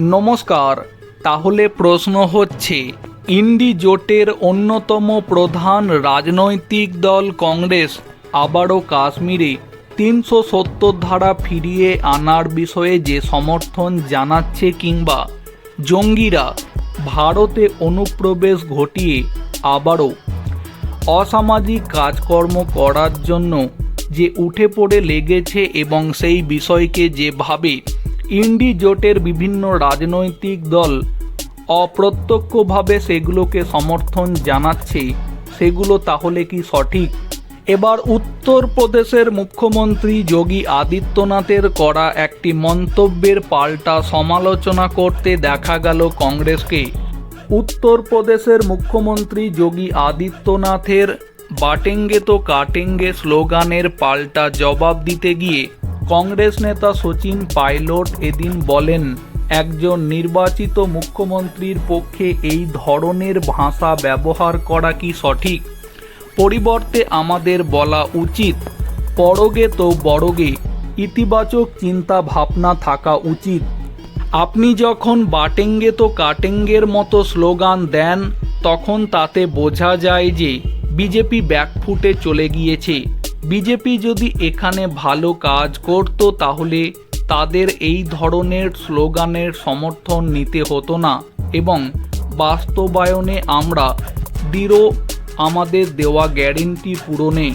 নমস্কার, তাহলে প্রশ্ন হচ্ছে, ইন্ডি জোটের অন্যতম প্রধান রাজনৈতিক দল কংগ্রেস আবারও কাশ্মীরে তিনশো সত্তর ধারা ফিরিয়ে আনার বিষয়ে যে সমর্থন জানাচ্ছে কিংবা জঙ্গিরা ভারতে অনুপ্রবেশ ঘটিয়ে আবারও অসামাজিক কাজকর্ম করার জন্য যে উঠে পড়ে লেগেছে এবং সেই বিষয়কে যেভাবে ইন্ডি জোটের বিভিন্ন রাজনৈতিক দল অপ্রত্যক্ষভাবে সেগুলোকে সমর্থন জানাচ্ছে, সেগুলো তাহলে কি সঠিক? এবার উত্তরপ্রদেশের মুখ্যমন্ত্রী যোগী আদিত্যনাথের করা একটি মন্তব্যের পাল্টা সমালোচনা করতে দেখা গেল কংগ্রেসকে। উত্তরপ্রদেশের মুখ্যমন্ত্রী যোগী আদিত্যনাথের বাটেঙ্গে তো কাটেঙ্গে স্লোগানের পাল্টা জবাব দিতে গিয়ে কংগ্রেস নেতা সচিন পাইলট এদিন বলেন, একজন নির্বাচিত মুখ্যমন্ত্রীর পক্ষে এই ধরনের ভাষা ব্যবহার করা কি সঠিক? পরিবর্তে আমাদের বলা উচিত, পরগে তো বড়গে ইতিবাচক চিন্তা ভাবনা থাকা উচিত। আপনি যখন বাটেঙ্গে তো কাটেঙ্গের মতো স্লোগান দেন, তখন তাতে বোঝা যায় যে বিজেপি ব্যাকফুটে চলে গিয়েছে। বিজেপি যদি এখানে ভালো কাজ করত তাহলে তাদের এই ধরনের স্লোগানের সমর্থন নিতে হতো না এবং বাস্তবায়নে আমরা দৃঢ় আমাদের দেওয়া গ্যারেন্টি পূরণে